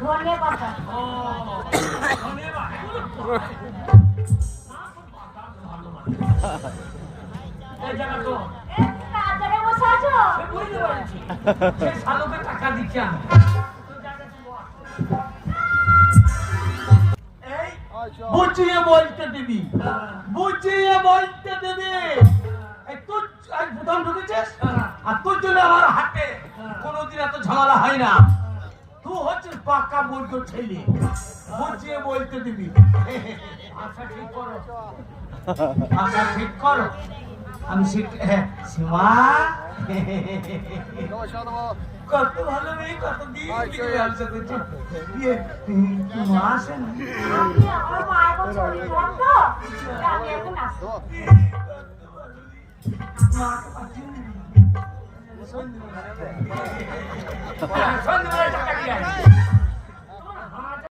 ধনে বুঝিয়ে বলতে দিবি বুঝিয়ে বলতে দিবি তুই প্রথম ঢুকেছিস আর তোর জন্য আমার হাতে কোনোদিন এত ঝামেলা হয় না তুই হচ্ছিস পাক্কা বৈধ ছেলে। বুঝিয়ে বলতে দিবি। আচ্ছা ঠিক করো। আচ্ছা ঠিক করো। আমি সীমা? কত ভালো মেয়ে কত দিন আসেন? তো মাকে পাঠিয়ে Yeah.